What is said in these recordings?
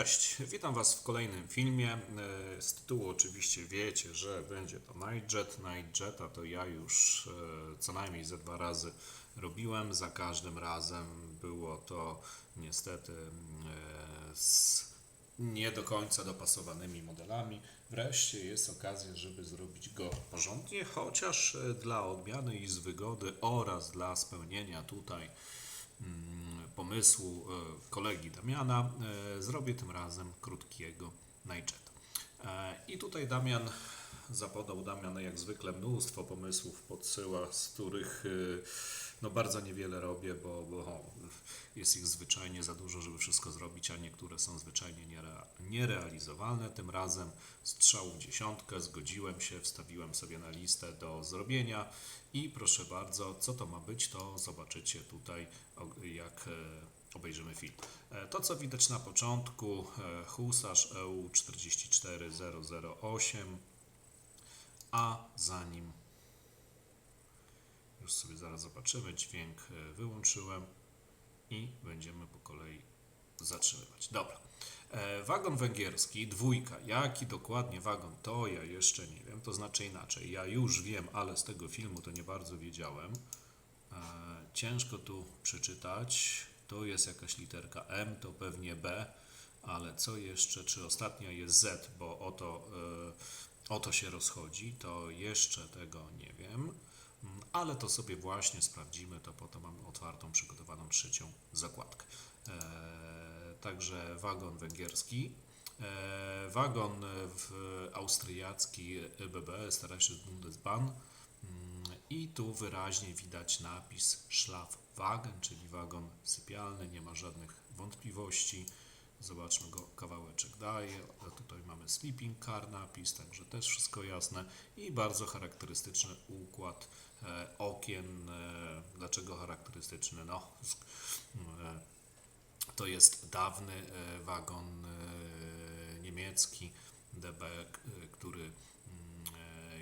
Cześć, witam Was w kolejnym filmie. E, Z tytułu oczywiście wiecie, że będzie to Nightjet. Nightjeta to ja już e, co najmniej ze dwa razy robiłem. Za każdym razem było to niestety e, z nie do końca dopasowanymi modelami. Wreszcie jest okazja, żeby zrobić go porządnie, chociaż dla odmiany i z wygody oraz dla spełnienia tutaj pomysłu e, kolegi Damiana e, zrobię tym razem krótkiego Nightjeta. E, I tutaj Damian zapodał Damian jak zwykle mnóstwo pomysłów podsyła, z których no bardzo niewiele robię, bo, bo jest ich zwyczajnie za dużo, żeby wszystko zrobić, a niektóre są zwyczajnie niere, nierealizowalne. Tym razem strzał w dziesiątkę, zgodziłem się, wstawiłem sobie na listę do zrobienia i proszę bardzo, co to ma być, to zobaczycie tutaj, jak e, obejrzymy film. E, To, co widać na początku, Husarz EU 44008, a za nim już sobie zaraz zobaczymy. Dźwięk e, wyłączyłem i będziemy po kolei zatrzymywać. Dobra. E, wagon węgierski, dwójka. Jaki dokładnie wagon to ja jeszcze nie wiem. To znaczy inaczej. Ja już wiem, ale z tego filmu to nie bardzo wiedziałem. E, ciężko tu przeczytać. To jest jakaś literka M, to pewnie B, ale co jeszcze? Czy ostatnia jest Z, bo o to, o to się rozchodzi, to jeszcze tego nie wiem. Ale to sobie właśnie sprawdzimy, to po to mamy otwartą, przygotowaną trzecią zakładkę. E, także wagon węgierski. E, wagon w austriacki BBS, Reichendes Bundesbahn. Mm, I tu wyraźnie widać napis Schlafwagen, czyli wagon sypialny, nie ma żadnych wątpliwości. Zobaczmy go, kawałeczek daje. Tutaj mamy sleeping car napis, także też wszystko jasne. I bardzo charakterystyczny układ e, okien. E, dlaczego charakterystyczny? No, e, to jest dawny wagon niemiecki DB, który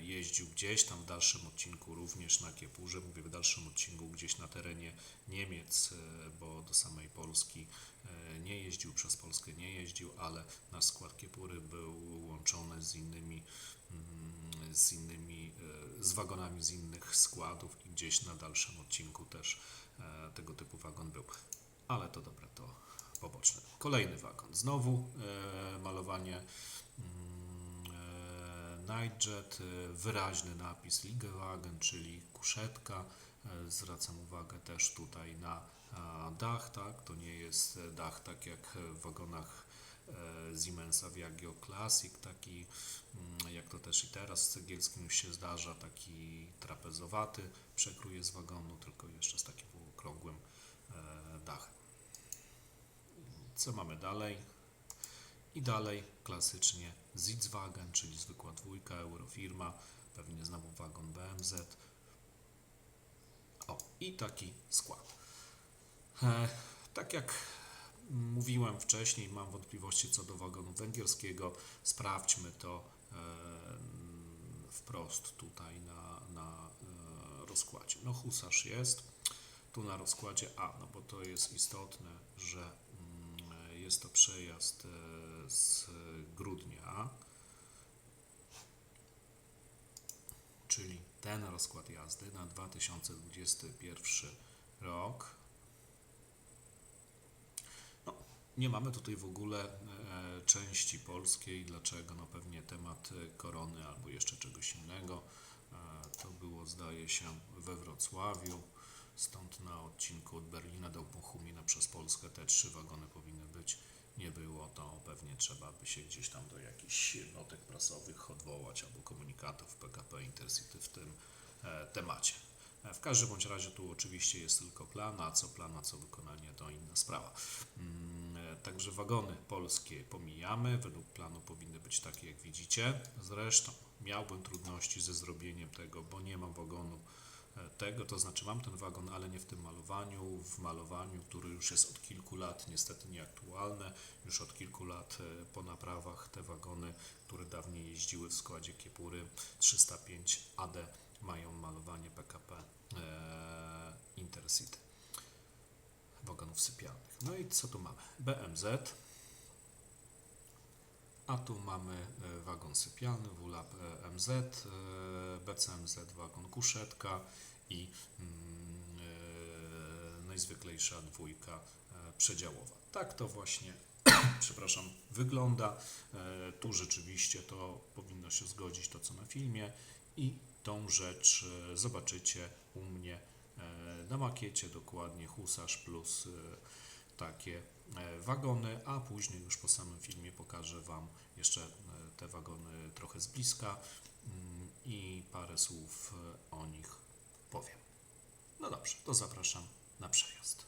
jeździł gdzieś tam w dalszym odcinku również na Kiepurze, mówię w dalszym odcinku gdzieś na terenie Niemiec, e, bo do samej Polski e, nie jeździł, przez Polskę nie jeździł, ale nasz skład Kiepury był łączony z innymi mm, z innymi, e, z wagonami z innych składów i gdzieś na dalszym odcinku też tego typu wagon był. Ale to dobra, to poboczne. Kolejny wagon. Znowu malowanie mm, Nightjet, e, wyraźny napis Ligewagen, czyli kuszetka. E, zwracam uwagę też tutaj na dach, tak? To nie jest e, dach tak jak w wagonach e, Siemensa Viaggio Classic, taki mm, jak to też i teraz z cegielskim się zdarza, taki trapezowaty przekrój jest wagonu, tylko jeszcze z takim okrągłym e, dachem. Co mamy dalej? I dalej klasycznie Zitzwagen, czyli zwykła dwójka, Eurofirma, pewnie znowu wagon BMZ. O, i taki skład. E, tak jak mówiłem wcześniej, mam wątpliwości co do wagonu węgierskiego. Sprawdźmy to e, wprost tutaj na, na e, rozkładzie. No, husarz jest. Tu na rozkładzie A, no bo to jest istotne, że jest to przejazd e, z grudnia, czyli ten rozkład jazdy na 2021 rok. No, nie mamy tutaj w ogóle e, części polskiej. Dlaczego? No pewnie temat e, korony albo jeszcze czegoś innego. To było, zdaje się, we Wrocławiu. Stąd na odcinku od Berlina do Bochumina przez Polskę te trzy wagony powinny być. Nie było, to pewnie trzeba by się gdzieś tam do jakichś notek prasowych odwołać albo komunikatów PKP Intercity w tym e, temacie. E, W każdym bądź razie tu oczywiście jest tylko plan, a co plan, a co wykonanie to inna sprawa. Mm, e, Także wagony polskie pomijamy, według planu powinny być takie jak widzicie. Zresztą miałbym trudności ze zrobieniem tego, bo nie mam wagonu tego, to znaczy mam ten wagon, ale nie w tym malowaniu, w malowaniu, który już jest od kilku lat niestety nieaktualne, już od kilku lat e, po naprawach te wagony, które dawniej jeździły w składzie Kiepury 305 AD mają malowanie PKP e, Intercity wagonów sypialnych. No i co tu mamy? BMZ A tu mamy e, wagon sypialny, WLAP e, MZ, e, BCMZ, wagon kuszetka i mm, najzwyklejsza dwójka przedziałowa. Tak to właśnie, przepraszam, wygląda. Tu rzeczywiście to powinno się zgodzić to, co na filmie i tą rzecz zobaczycie u mnie na makiecie dokładnie husarz plus takie wagony, a później już po samym filmie pokażę Wam jeszcze e, te wagony trochę z bliska mm, i parę słów e, o nich powiem. No dobrze, to zapraszam na przejazd.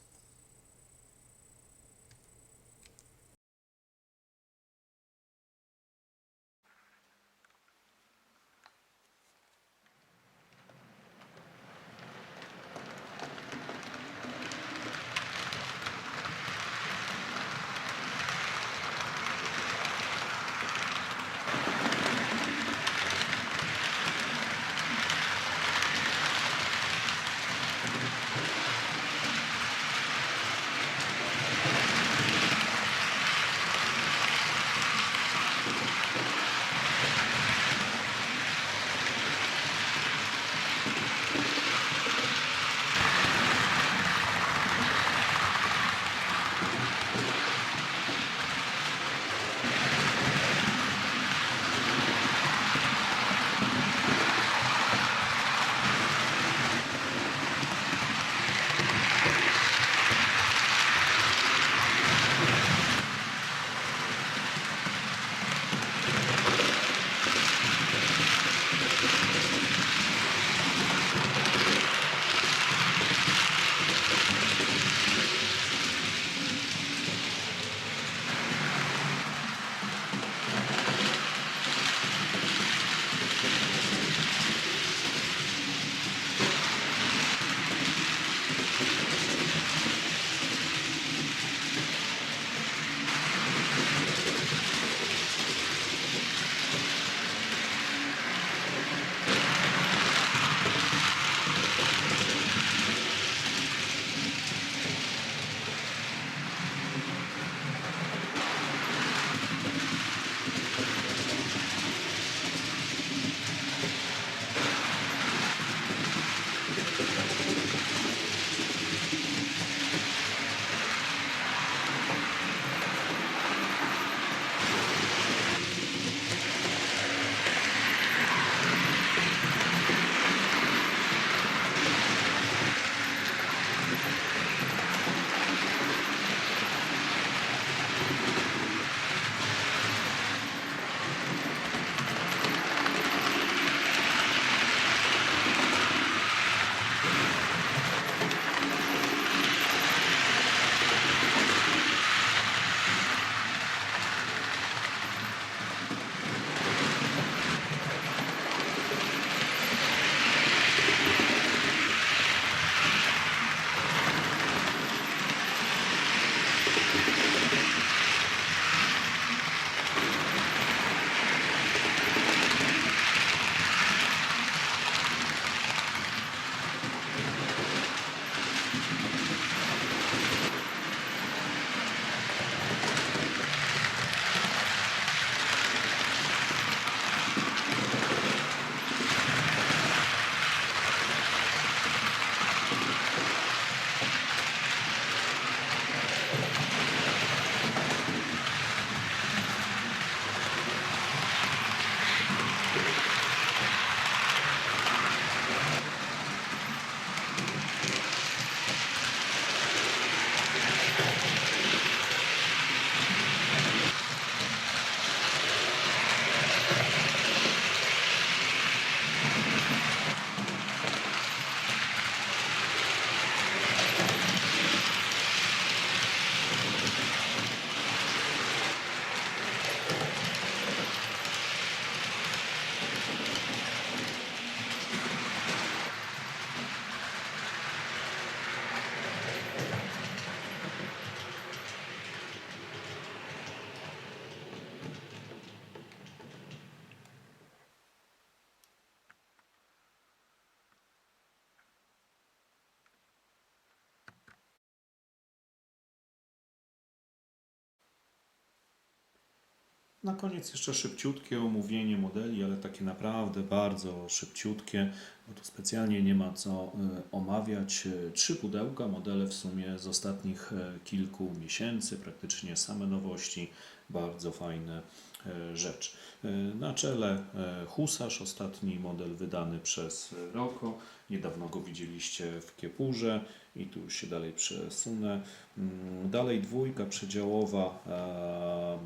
Na koniec jeszcze szybciutkie omówienie modeli, ale takie naprawdę bardzo szybciutkie, bo tu specjalnie nie ma co e, omawiać. Trzy pudełka, modele w sumie z ostatnich e, kilku miesięcy, praktycznie same nowości, bardzo fajne e, rzeczy. E, Na czele e, Husarz, ostatni model wydany przez Roko. Niedawno go widzieliście w Kiepurze i tu już się dalej przesunę. Mm, Dalej dwójka przedziałowa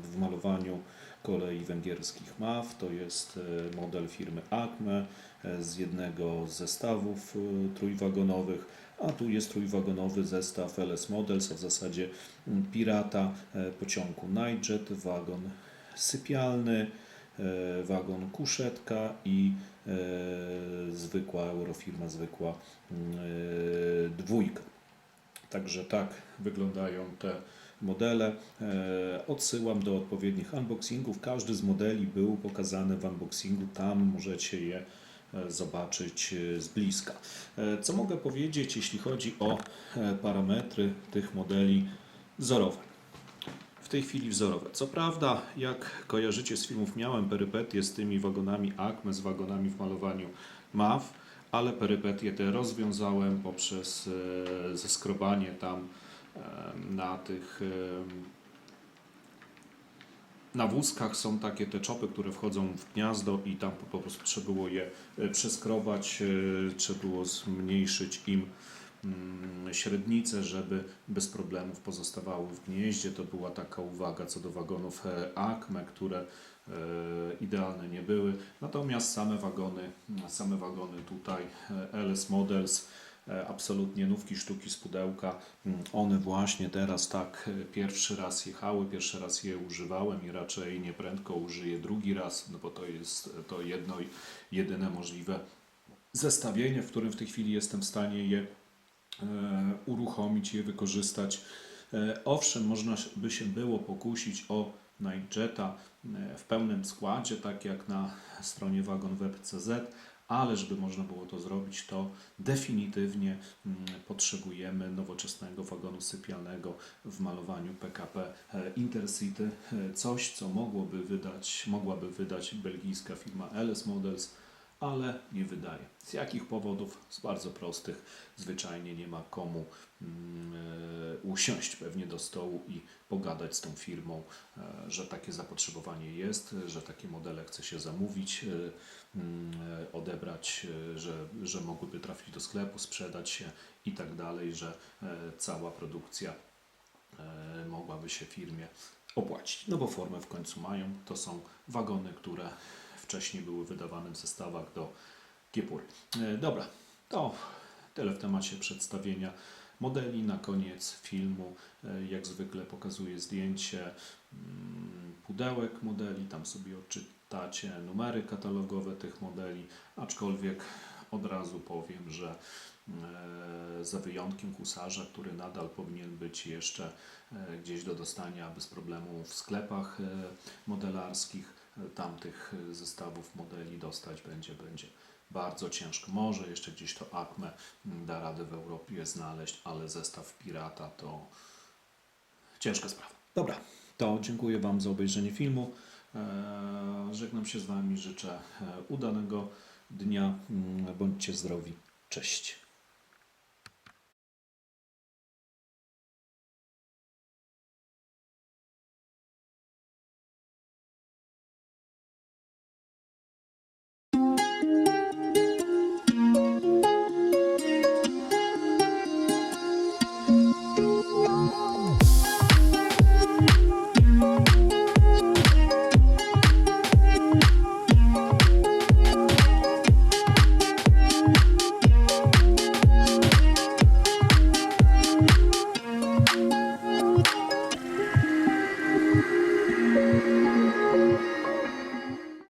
w malowaniu kolei węgierskich MAF. To jest model firmy Acme z jednego z zestawów trójwagonowych, a tu jest trójwagonowy zestaw LS Models, a w zasadzie mm, Pirata pociągu Nightjet, wagon sypialny, e, wagon kuszetka i e, zwykła Eurofirma, zwykła e, dwójka. Także tak wyglądają te modele. Odsyłam do odpowiednich unboxingów. Każdy z modeli był pokazany w unboxingu. Tam możecie je zobaczyć z bliska. Co mogę powiedzieć, jeśli chodzi o parametry tych modeli wzorowe? W tej chwili wzorowe. Co prawda, jak kojarzycie z filmów, miałem perypetie z tymi wagonami Acme, z wagonami w malowaniu MAF, ale perypetie te rozwiązałem poprzez e, zeskrobanie tam na tych na wózkach są takie te czopy, które wchodzą w gniazdo i tam po prostu trzeba było je e, przeskrobać, e, trzeba było zmniejszyć im mm, średnicę, żeby bez problemów pozostawały w gnieździe. To była taka uwaga co do wagonów Acme, które e, idealne nie były. Natomiast same wagony, same wagony tutaj e, LS Models, e, absolutnie nówki sztuki z pudełka. Mm, One właśnie teraz tak pierwszy raz jechały, pierwszy raz je używałem i raczej nieprędko użyję drugi raz, no bo to jest to jedno jedyne możliwe zestawienie, w którym w tej chwili jestem w stanie je uruchomić, je wykorzystać. E, Owszem, można by się było pokusić o Nightjeta e, w pełnym składzie, tak jak na stronie Wagon Web CZ, ale żeby można było to zrobić, to definitywnie mm, potrzebujemy nowoczesnego wagonu sypialnego w malowaniu PKP e, Intercity. E, Coś, co mogłoby wydać, mogłaby wydać belgijska firma LS Models, ale nie wydaje. Z jakich powodów? Z bardzo prostych. Zwyczajnie nie ma komu mm, e, usiąść pewnie do stołu i pogadać z tą firmą, e, że takie zapotrzebowanie jest, że takie modele chce się zamówić, e, mm, odebrać, że, że mogłyby trafić do sklepu, sprzedać się i tak dalej, że cała produkcja mogłaby się firmie opłacić. No bo formę w końcu mają. To są wagony, które wcześniej były wydawane w zestawach do Kiepur. E, Dobra, to tyle w temacie przedstawienia modeli. Na koniec filmu, e, jak zwykle, pokazuję zdjęcie mm, pudełek modeli. Tam sobie odczytacie numery katalogowe tych modeli, aczkolwiek od razu powiem, że e, za wyjątkiem husarza, który nadal powinien być jeszcze gdzieś do dostania bez problemu w sklepach modelarskich. Tamtych zestawów modeli dostać będzie, będzie bardzo ciężko. Może jeszcze gdzieś to Acme da radę w Europie znaleźć, ale zestaw Pirata to ciężka sprawa. Dobra, to dziękuję Wam za obejrzenie filmu. E, Żegnam się z Wami, życzę e, udanego dnia. Mm, Bądźcie zdrowi. Cześć.